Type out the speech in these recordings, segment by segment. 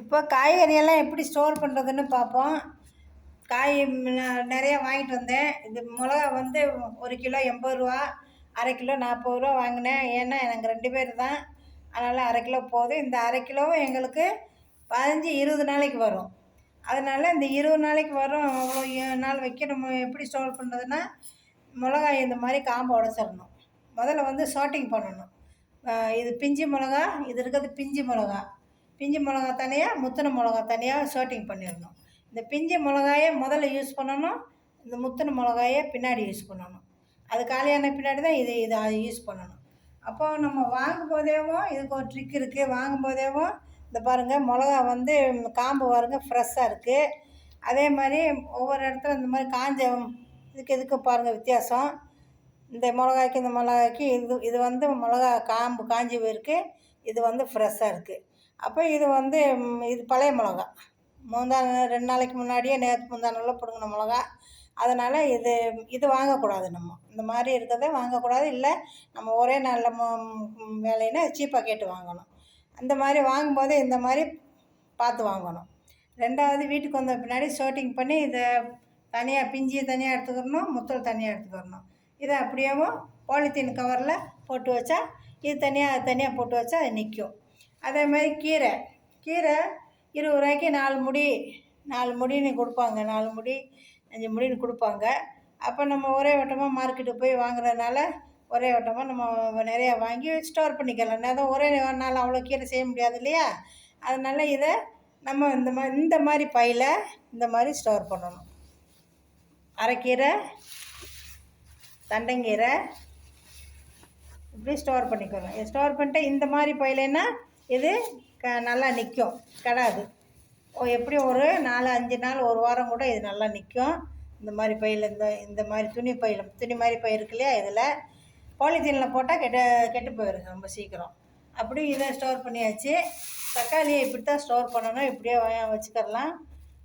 இப்போ காய்கறியெல்லாம் எப்படி ஸ்டோர் பண்ணுறதுன்னு பார்ப்போம். காய் நிறைய வாங்கிட்டு வந்தேன். இது மிளகா வந்து ஒரு கிலோ எண்பது ரூபா அரை கிலோ நாற்பது ரூபா வாங்கினேன். ஏன்னா எனக்கு ரெண்டு பேர் தான். அதனால் அரை கிலோ போதும். இந்த அரை கிலோவும் எங்களுக்கு பதினஞ்சு இருபது நாளைக்கு வரும். அதனால் இந்த இருபது நாளைக்கு வரும். அவ்வளோ நாள் வைக்க நம்ம எப்படி ஸ்டோர் பண்ணுறதுன்னா மிளகாய் இந்த மாதிரி காம்பை உடச்சிடணும். முதல்ல வந்து ஷார்ட்டிங் பண்ணணும். இது பிஞ்சு மிளகா இது இருக்கிறது பிஞ்சு மிளகா. பிஞ்சு மிளகா தனியாக முத்தின மிளகா தனியாக ஷர்ட்டிங் பண்ணிடணும். இந்த பிஞ்சு மிளகாயை முதல்ல யூஸ் பண்ணணும். இந்த முத்தின மிளகாயை பின்னாடி யூஸ் பண்ணணும். அது காலியான பின்னாடி தான் இது இதை யூஸ் பண்ணணும். அப்போ நம்ம வாங்கும் போதேவும் இதுக்கு ஒரு ட்ரிக் இருக்குது வாங்கும் போதேவும் இந்த பாருங்கள் மிளகா வந்து காம்பு பாருங்க ஃப்ரெஷ்ஷாக இருக்குது அதே மாதிரி ஒவ்வொரு இடத்துல இந்த மாதிரி காஞ்ச இதுக்கு இதுக்கு பாருங்கள் வித்தியாசம். இந்த மிளகாய்க்கு இந்த மிளகாய்க்கு இது இது வந்து மிளகா காம்பு காஞ்சி போயிருக்கு. இது வந்து ஃப்ரெஷ்ஷாக இருக்குது அப்போ இது வந்து இது பழைய மிளகா. முந்தா ரெண்டு நாளைக்கு முன்னாடியே நேற்று முந்தா நாளில் பிடுங்கின மிளகா. அதனால் இது இது வாங்கக்கூடாது நம்ம. இந்த மாதிரி இருக்கிறத வாங்கக்கூடாது. இல்லை நம்ம ஒரே நாளில் வேலைன்னா சீப்பாக கேட்டு வாங்கணும். அந்த மாதிரி வாங்கும்போது இந்த மாதிரி பார்த்து வாங்கணும். ரெண்டாவது வீட்டுக்கு வந்த பின்னாடி ஷோட்டிங் பண்ணி இதை தனியாக பிஞ்சி தனியாக எடுத்துக்கிறணும் முத்தல் தனியாக எடுத்துக்கிறணும். இதை அப்படியேவும் பாலித்தீன் கவரில் போட்டு வச்சா இது தனியாக தனியாக போட்டு வச்சா அது நிற்கும் அதே மாதிரி கீரை. கீரை இருபது ரூபாய்க்கு நாலு முடி. நாலு முடின்னு கொடுப்பாங்க. நாலு முடி அஞ்சு முடின்னு கொடுப்பாங்க. அப்போ நம்ம ஒரே வட்டமாக மார்க்கெட்டுக்கு போய் வாங்குறதுனால ஒரே வட்டமாக நம்ம நிறையா வாங்கி ஸ்டோர் பண்ணிக்கலாம். நேரம் ஒரே நாள் அவ்வளோ கீரை செய்ய முடியாது இல்லையா? அதனால் இதை நம்ம இந்த மாதிரி இந்த மாதிரி பையில் இந்த மாதிரி ஸ்டோர் பண்ணணும். அரைக்கீரை தண்டங்கீரை இப்படி ஸ்டோர் பண்ணிக்கணும். ஸ்டோர் பண்ணிட்டு இந்த மாதிரி பையிலன்னா இது க நல்லா நிற்கும் கெடாது. ஓ எப்படியும் ஒரு நாலு அஞ்சு நாள் ஒரு வாரம் கூட இது நல்லா நிற்கும் இந்த மாதிரி பையில் இந்த இந்த மாதிரி துணி பையில் துணி மாதிரி பை இருக்கு இல்லையா இதில்? பாலித்தீனில் போட்டால் கெட்ட கெட்டு போயிடுங்க ரொம்ப சீக்கிரம். அப்படியும் இதை ஸ்டோர் பண்ணியாச்சு. தக்காளியை இப்படி தான் ஸ்டோர் பண்ணணும். இப்படியே வ- வச்சுக்கிடலாம்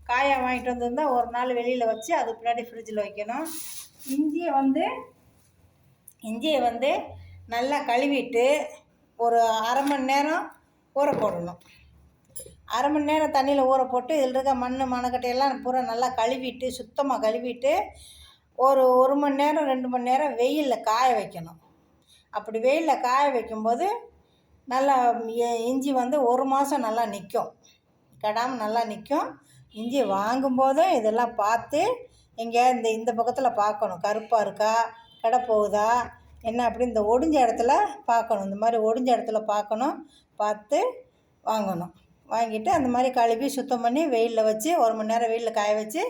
காயை வாங்கிட்டு வந்திருந்தால் ஒரு நாள் வெளியில் வச்சு அது பின்னாடி ஃப்ரிட்ஜில் வைக்கணும். இஞ்சியை வந்து இஞ்சியை வந்து நல்லா கழுவிட்டு ஒரு அரை மணி நேரம் ஊற போடணும். அரை மணி நேரம் தண்ணியில் ஊற போட்டு இதில் இருக்க மண் மணக்கட்டையெல்லாம் பூரா நல்லா கழுவிட்டு சுத்தமாக கழுவிட்டு ஒரு ஒரு மணி நேரம் ரெண்டு மணி நேரம் வெயிலில் காய வைக்கணும். அப்படி வெயிலில் காய வைக்கும்போது நல்லா இஞ்சி வந்து ஒரு மாதம் நல்லா நிற்கும் கெடாமல் நல்லா நிற்கும் இஞ்சி வாங்கும்போதும் இதெல்லாம் பார்த்து இங்கே இந்த இந்த பக்கத்தில் பார்க்கணும். கருப்பாக இருக்கா? கடை போகுதா என்ன அப்படி இந்த ஒடிஞ்ச இடத்துல பார்க்கணும். இந்த மாதிரி ஒடிஞ்ச இடத்துல பார்க்கணும். பார்த்து வாங்கணும். வாங்கிட்டு அந்த மாதிரி கழுவி சுத்தம் பண்ணி வெயிலில் வச்சு ஒரு மணி நேரம் வெயிலில் காய வச்சு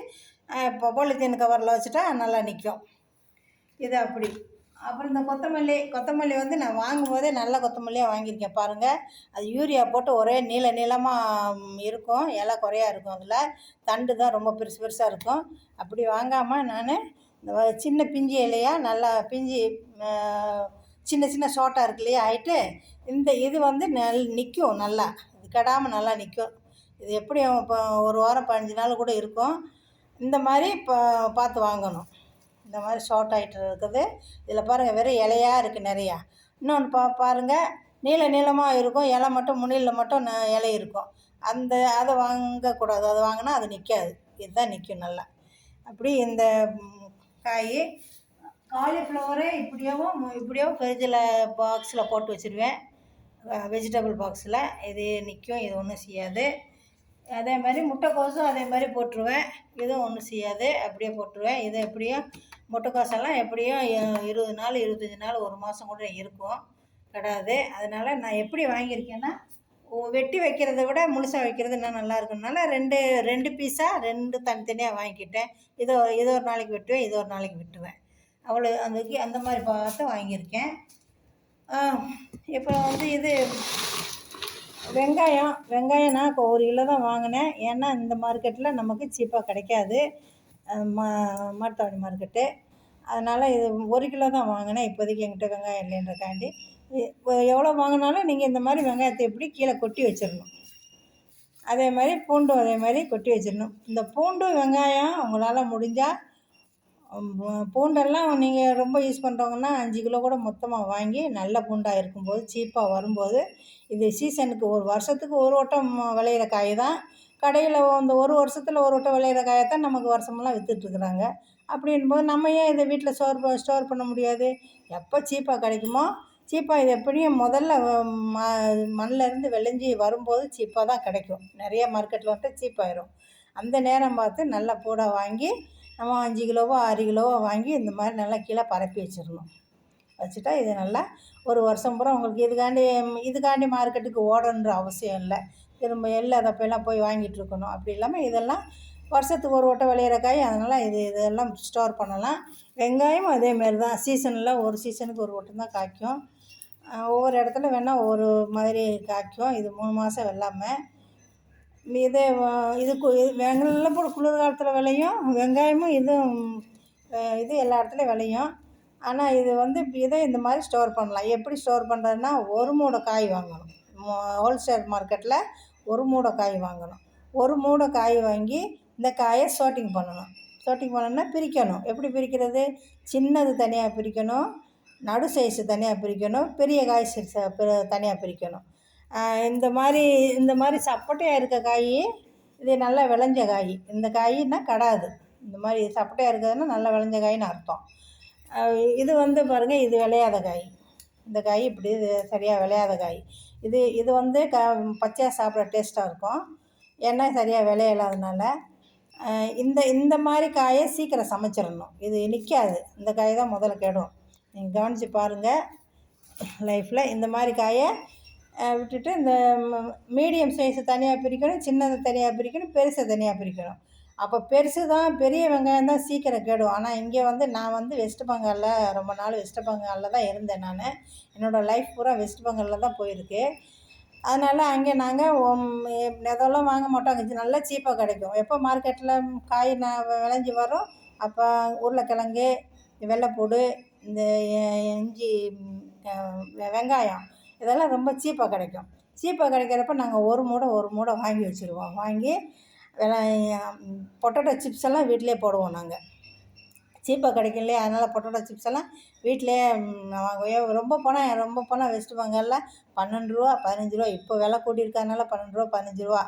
இப்போ பொலித்தீன் கவரில் வச்சுட்டா நல்லா நிற்கும் இது அப்படி. அப்புறம் இந்த கொத்தமல்லி கொத்தமல்லி வந்து நான் வாங்கும்போதே நல்ல கொத்தமல்லியாக வாங்கியிருக்கேன் பாருங்கள் அது யூரியா போட்டு ஒரே நீள நீளமாக இருக்கும். இலை குறையா இருக்கும் அதில். தண்டு தான் ரொம்ப பெருசு பெருசாக இருக்கும். அப்படி வாங்காமல் நான் சின்ன பிஞ்சு இலையா நல்லா பிஞ்சு சின்ன சின்ன சோட்டா இருக்கு இல்லையா ஆயிட்டு இந்த இது வந்து நல் நிற்கும் நல்லா. இது கெடாமல் நல்லா நிற்கும் இது எப்படியும் இப்போ ஒரு வாரம் பதினஞ்சு நாள் கூட இருக்கும். இந்த மாதிரி இப்போ பார்த்து வாங்கணும். இந்த மாதிரி ஷார்ட் ஆகிட்டு இருக்குது. இதில் பாருங்கள் வெறும் இலையாக இருக்குது நிறையா. இன்னொன்று பா பாருங்கள் நீள நீளமாக இருக்கும். இலை மட்டும் முனியில் மட்டும் ந- இலை இருக்கும். அந்த அதை வாங்கக்கூடாது. அதை வாங்கினா அது நிற்காது இதுதான் நிற்கும் நல்லா. அப்படி இந்த காய் காலிஃப்ளவரே இப்படியாவும் இப்படியாவும் ஃப்ரிட்ஜில் பாக்ஸில் போட்டு வச்சுருவேன். வெஜிடபிள் பாக்ஸில் இது நிற்கும் இது ஒன்றும் செய்யாது. அதே மாதிரி முட்டைக்கோஸும் அதே மாதிரி போட்டுருவேன். இதுவும் ஒன்றும் செய்யாது. அப்படியே போட்டுருவேன். இது எப்படியும் முட்டைக்கோசெல்லாம் எப்படியும் இருபது நாள் இருபத்தஞ்சி நாள் ஒரு மாதம் கூட இருக்கும். கிடாது அதனால் நான் எப்படி வாங்கியிருக்கேன்னா வெட்டி வைக்கிறத விட முழுசாக வைக்கிறது இன்னும் நல்லா இருக்குனால ரெண்டு ரெண்டு பீஸாக ரெண்டு தனித்தனியாக வாங்கிக்கிட்டேன். இதோ இது ஒரு நாளைக்கு வெட்டுவேன் இது ஒரு நாளைக்கு வெட்டுவேன். அவ்வளோ அந்த அந்த மாதிரி பார்த்து வாங்கியிருக்கேன். இப்போ வந்து இது வெங்காயம் வெங்காயம் நான் இப்போ ஒரு கிலோ தான் வாங்கினேன். ஏன்னா இந்த மார்க்கெட்டில் நமக்கு சீப்பாக கிடைக்காது. மா மாட்டுத்தாவணி மார்க்கெட்டு அதனால் இது ஒரு கிலோ தான் வாங்கினேன். இப்போதைக்கு என்கிட்ட வெங்காயம் இல்லைன்றக்காண்டி. எவ்வளோ வாங்கினாலும் நீங்கள் இந்த மாதிரி வெங்காயத்தை எப்படி கீழே கொட்டி வச்சிடணும். அதே மாதிரி பூண்டும் அதே மாதிரி கொட்டி வச்சிடணும். இந்த பூண்டும் வெங்காயம் உங்களால் முடிஞ்சால் பூண்டெல்லாம் நீங்கள் ரொம்ப யூஸ் பண்ணுறவங்கன்னா அஞ்சு கிலோ கூட மொத்தமாக வாங்கி நல்ல பூண்டாக இருக்கும்போது சீப்பாக வரும்போது இது சீசனுக்கு ஒரு வருஷத்துக்கு ஒரு வட்டம் விளையிற காய் தான். கடையில் அந்த ஒரு வருஷத்தில் ஒரு வட்டம் விளையிற காயை தான் நமக்கு வருஷமெல்லாம் விற்றுட்ருக்குறாங்க அப்படின்போது நம்ம ஏன் இதை வீட்டில் ஸ்டோர் ப ஸ்டோர் பண்ண முடியாது? எப்போ சீப்பாக கிடைக்குமோ சீப்பாக இது எப்படியும் முதல்ல ம மண்ணிலேருந்து விளைஞ்சி வரும்போது சீப்பாக தான் கிடைக்கும். நிறைய மார்க்கெட்டில் வந்துட்டு சீப்பாயிரும் அந்த நேரம் பார்த்து நல்லா பூடை வாங்கி நம்ம அஞ்சு கிலோவோ ஆறு கிலோவோ வாங்கி இந்த மாதிரி நல்லா கீழே பரப்பி வச்சிடணும். வச்சுட்டா இது நல்லா ஒரு வருஷம் பூரா உங்களுக்கு இதுக்காண்டி இதுக்காண்டி மார்க்கெட்டுக்கு ஓடணுன்ற அவசியம் இல்லை. திரும்ப எள்ளு அதப்பெல்லாம் போய் வாங்கிட்டு இருக்கணும். அப்படி இல்லாமல் இதெல்லாம் வருஷத்துக்கு ஒரு வட்டம் விளையிற காய் அதனால் இது இதெல்லாம் ஸ்டோர் பண்ணலாம். வெங்காயமும் அதேமாரி தான். சீசனில் ஒரு சீசனுக்கு ஒரு வட்டம் தான் காய்க்கும். ஒவ்வொரு இடத்துல வேணால் ஒவ்வொரு மாதிரி காய்க்கும். இது மூணு மாதம் வெள்ளாமை. இதே இது கு போட பூண்டு குளிர் காலத்தில் விளையும். வெங்காயமும் இதுவும் இது எல்லா இடத்துலையும் விளையும். ஆனால் இது வந்து இதை இந்த மாதிரி ஸ்டோர் பண்ணலாம். எப்படி ஸ்டோர் பண்ணுறதுன்னா ஒரு மூடை காய் வாங்கணும். ஹோல்சேல் மார்க்கெட்டில் ஒரு மூடை காய் வாங்கணும். ஒரு மூடை காய் வாங்கி இந்த காயை ஷோட்டிங் பண்ணணும். ஷோட்டிங் பண்ணணும்னா பிரிக்கணும். எப்படி பிரிக்கிறது? சின்னது தனியாக பிரிக்கணும். நடு சைஸு தனியாக பிரிக்கணும் பெரிய காய் சைஸ் தனியாக பிரிக்கணும். இந்த மாதிரி இந்த மாதிரி சப்பட்டையாக இருக்க காய் இது நல்லா விளைஞ்ச காய். இந்த காய்னா கடாது. இந்த மாதிரி சப்பட்டையாக இருக்கிறதுனா நல்லா விளைஞ்ச காயின்னு அர்த்தம். இது வந்து பாருங்கள் இது விளையாத காய். இந்த காய் இப்படி இது சரியாக விளையாத காய். இது இது வந்து க பச்சையாக சாப்பிட்ற டேஸ்ட்டாக இருக்கும். எண்ணெய் சரியாக விளையலாதனால இந்த இந்த மாதிரி காயை சீக்கிரம் சமைச்சிடணும். இது நிற்காது இந்த காய் தான் முதல்ல கெடும். நீங்கள் கவனித்து பாருங்கள் லைஃப்பில் இந்த மாதிரி காயை விட்டுட்டு இந்த மீடியம் சைஸை தனியாக பிரிக்கணும் சின்னதை தனியாக பிரிக்கணும் பெருசை தனியாக பிரிக்கணும். அப்போ பெருசு தான் பெரிய வெங்காயம் தான் சீக்கிரம் கெடும். ஆனால் இங்கே வந்து நான் வந்து வெஸ்ட் பெங்காலில் ரொம்ப நாள் வெஸ்ட் பெங்காலில் தான் இருந்தேன் நான். என்னோடய லைஃப் பூரா வெஸ்ட் பெங்காலில் தான் போயிருக்கு. அதனால் அங்கே நாங்கள் எதெல்லாம் வாங்க மாட்டோம். அங்கே நல்லா சீப்பாக கிடைக்கும். எப்போ மார்க்கெட்டில் காய் நான் விளைஞ்சி வரும் அப்போ உருளைக்கிழங்கு வெள்ளைப்பூடு இந்த இஞ்சி வெங்காயம் இதெல்லாம் ரொம்ப சீப்பாக கிடைக்கும். சீப்பாக கிடைக்கிறப்ப நாங்கள் ஒரு மூடை ஒரு மூடை வாங்கி வச்சுருவோம். வாங்கி பொட்டேட்டோ சிப்ஸ் எல்லாம் வீட்டிலே போடுவோம் நாங்கள் சீப்பாக கிடைக்கலையே அதனால் பொட்டேட்டோ சிப்ஸ் எல்லாம் வீட்டிலே வாங்குவோம். ரொம்ப போனால் ரொம்ப போனால் வெஸ்ட் பெங்காலில் பன்னெண்டு ரூபா பதினஞ்சு ரூபா. இப்போ விலை கூட்டியிருக்கறனால பன்னெண்டு ரூபா பதினஞ்சு ரூபா.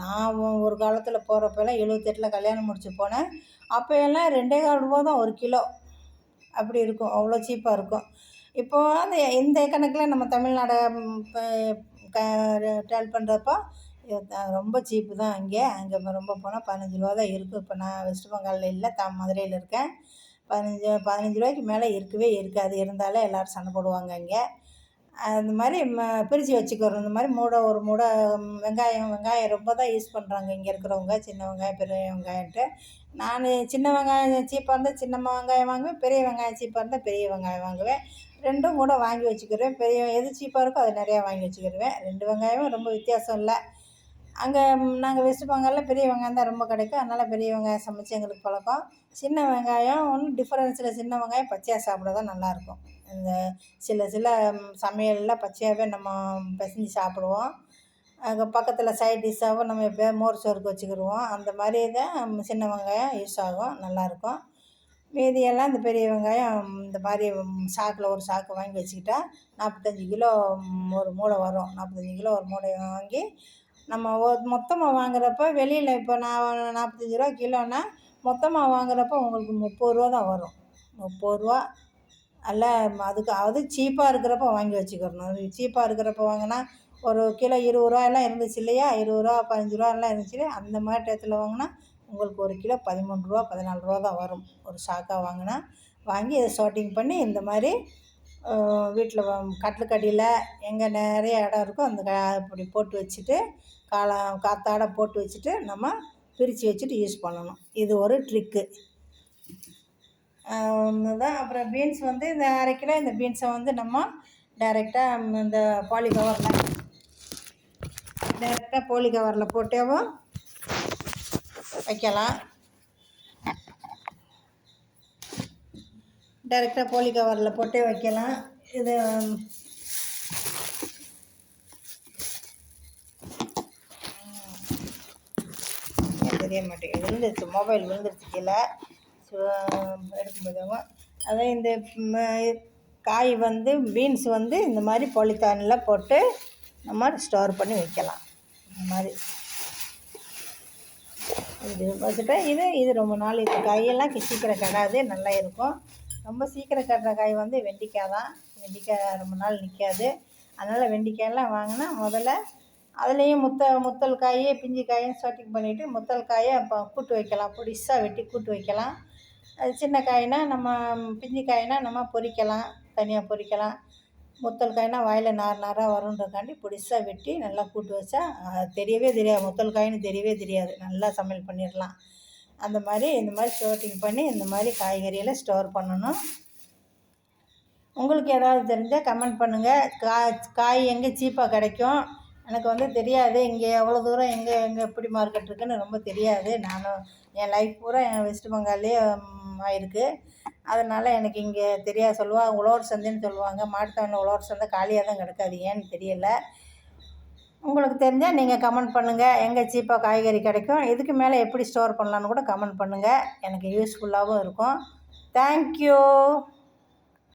நான் ஒரு காலத்தில் போகிறப்பெல்லாம் எழுபத்தெட்டில் கல்யாணம் முடிச்சு போனேன். அப்போ எல்லாம் ரெண்டே கால் ரூபா தான் ஒரு கிலோ. அப்படி இருக்கும். அவ்வளோ சீப்பாக இருக்கும். இப்போது அந்த இந்த கணக்கில் நம்ம தமிழ்நாடை க பண்ணுறப்போ ரொம்ப சீப்பு தான் அங்கே அங்கே ரொம்ப போனால் பதினஞ்சு ரூபா தான் இருக்கும் இப்போ நான் வெஸ்ட் பெங்காலில் இல்லை த மதுரையில் இருக்கேன். பதினஞ்சு பதினஞ்சு ரூபாய்க்கு மேலே இருக்கவே இருக்காது. இருந்தாலே எல்லோரும் சண்டை போடுவாங்க அங்கே அந்த மாதிரி ம பிரித்து வச்சுக்கிறோம் இந்த மாதிரி மூடை ஒரு மூடை வெங்காயம் வெங்காயம் ரொம்ப தான் யூஸ் பண்ணுறாங்க இங்கே இருக்கிறவங்க சின்ன வெங்காயம் பெரிய வெங்காயன்ட்டு நான் சின்ன வெங்காயம் சீப்பாக இருந்தால் சின்ன வெங்காயம் வாங்குவேன் பெரிய வெங்காயம் சீப்பாக இருந்தால் பெரிய வெங்காயம் வாங்குவேன். ரெண்டும் கூட வாங்கி வச்சுக்கிருவேன். பெரிய எது சீப்பாக இருக்கோ அது நிறையா வாங்கி வச்சுக்கிருவேன். ரெண்டு வெங்காயமும் ரொம்ப வித்தியாசம் இல்லை. அங்கே நாங்கள் வெஸ்ட் பெங்காலில் பெரிய வெங்காயம் தான் ரொம்ப கிடைக்கும். அதனால் பெரிய வெங்காயம் சமைச்சு எங்களுக்கு பழக்கம். சின்ன வெங்காயம் ஒன்றும் டிஃப்ரென்ஸில் சின்ன வெங்காயம் பச்சையாக சாப்பிட தான் நல்லாயிருக்கும் இந்த சில சில சமையலில் பச்சையாகவே நம்ம பிசைஞ்சு சாப்பிடுவோம். அங்கே பக்கத்தில் சைட் டிஷ்ஷாகவும் நம்ம எப்போ மோர் சோறுக்கு வச்சுக்கிடுவோம். அந்த மாதிரி தான் சின்ன வெங்காயம் யூஸ் ஆகும். நல்லாயிருக்கும் மீதியெல்லாம் இந்த பெரிய வெங்காயம் இந்த மாதிரி சாக்கில் ஒரு சாக்கு வாங்கி வச்சுக்கிட்டா நாற்பத்தஞ்சி கிலோ ஒரு மூளை வரும். நாற்பத்தஞ்சி கிலோ ஒரு மூளை வாங்கி நம்ம மொத்தமாக வாங்குறப்ப வெளியில் இப்போ நான் நாற்பத்தஞ்சி ரூபா கிலோன்னா மொத்தமாக வாங்குறப்போ உங்களுக்கு முப்பது ரூபா தான் வரும். முப்பது ரூபா அல்ல அதுக்கு அது சீப்பாக இருக்கிறப்ப வாங்கி வச்சுக்கிறணும். அது சீப்பாக இருக்கிறப்ப வாங்கினா ஒரு கிலோ இருபது ரூபாயெல்லாம் இருந்துச்சு இல்லையா? இருபது ரூபா பதினஞ்சு ரூபாயெல்லாம் இருந்துச்சு இல்லையா? அந்த மாதிரி டயத்தில் வாங்கினா உங்களுக்கு ஒரு கிலோ பதிமூணு ரூபா பதினாலு ரூபா தான் வரும். ஒரு சாக்காக வாங்கினா வாங்கி அதை ஷார்ட்டிங் பண்ணி இந்த மாதிரி வீட்டில் கட்டிலுக்கடியில் எங்கே நிறைய இடம் இருக்கோ அந்த க அப்படி போட்டு வச்சுட்டு காலம் காற்றாட போட்டு வச்சுட்டு நம்ம பிரித்து வச்சுட்டு யூஸ் பண்ணணும். இது ஒரு ட்ரிக்கு. தான் அப்புறம் பீன்ஸ் வந்து இந்த அரை கிலோ இந்த பீன்ஸை வந்து நம்ம டைரெக்டாக இந்த பாலி கவரில் டைரெக்டாக போலி கவரில் போட்டேவும் வைக்கலாம். டைரெக்டாக போலி கவரில் போட்டே வைக்கலாம். இது தெரிய மாட்டேங்குது. விழுந்துருச்சு. மொபைல் விழுந்துருச்சு கீழே. எடுக்கும்போது அதே இந்த காய் வந்து பீன்ஸ் வந்து இந்த மாதிரி பொலித்தானில் போட்டு நம்ம ஸ்டோர் பண்ணி வைக்கலாம். இந்த மாதிரி. இது வச்சுட்டேன் இது இது ரொம்ப நாள். இது காயெல்லாம் கி- சீக்கிரம் கெடாது. நல்லா இருக்கும். ரொம்ப சீக்கிரம் கட்டுற காய் வந்து வெண்டைக்காய் தான். வெண்டிக்காய் ரொம்ப நாள் நிற்காது அதனால் வெண்டைக்காயெல்லாம் வாங்கினா முதல்ல அதுலேயும் முத்த முத்தல் காய் பிஞ்சு காயும் ஸ்டார்டிங் பண்ணிவிட்டு முத்தல் காயை இப்போ கூட்டு வைக்கலாம். பொடிசாக வெட்டி கூட்டு வைக்கலாம். அது சின்ன காய்னா நம்ம பிஞ்சு காய்னா நம்ம பொரிக்கலாம் தனியாக பொரிக்கலாம் முத்தல் காய்னா வாயில் நார் நாராக வருன்றக்காண்டி பொடிசாக வெட்டி நல்லா கூட்டு வச்சா தெரியவே தெரியாது. முத்தல் காயின்னு தெரியவே தெரியாது. நல்லா சமையல் பண்ணிடலாம். அந்த மாதிரி இந்த மாதிரி ஷோட்டிங் பண்ணி இந்த மாதிரி காய்கறியெல்லாம் ஸ்டோர் பண்ணணும். உங்களுக்கு ஏதாவது தெரிஞ்சால் கமெண்ட் பண்ணுங்கள் காய் காய் எங்கே சீப்பாக கிடைக்கும்? எனக்கு வந்து தெரியாது. இங்கே எவ்வளோ தூரம் எங்கே எங்கே எப்படி மார்க்கெட் இருக்குன்னு ரொம்ப தெரியாது. நானும் என் லைஃப் பூரா என் வெஸ்ட் பெங்கால்லே ஆயிருக்கு. அதனால் எனக்கு இங்கே தெரியாது. சொல்லுவாங்க உழவர் சந்தைன்னு சொல்லுவாங்க. மாட்டுத்தாவணியில் உழவர் சந்தை காலியாக தான் கிடக்காது. ஏன்னு தெரியல. உங்களுக்கு தெரிஞ்சால் நீங்கள் கமெண்ட் பண்ணுங்கள் எங்கே சீப்பாக காய்கறி கிடைக்கும். இதுக்கு மேலே எப்படி ஸ்டோர் பண்ணலான்னு கூட கமெண்ட் பண்ணுங்கள் எனக்கு யூஸ்ஃபுல்லாகவும் இருக்கும். தேங்க்யூ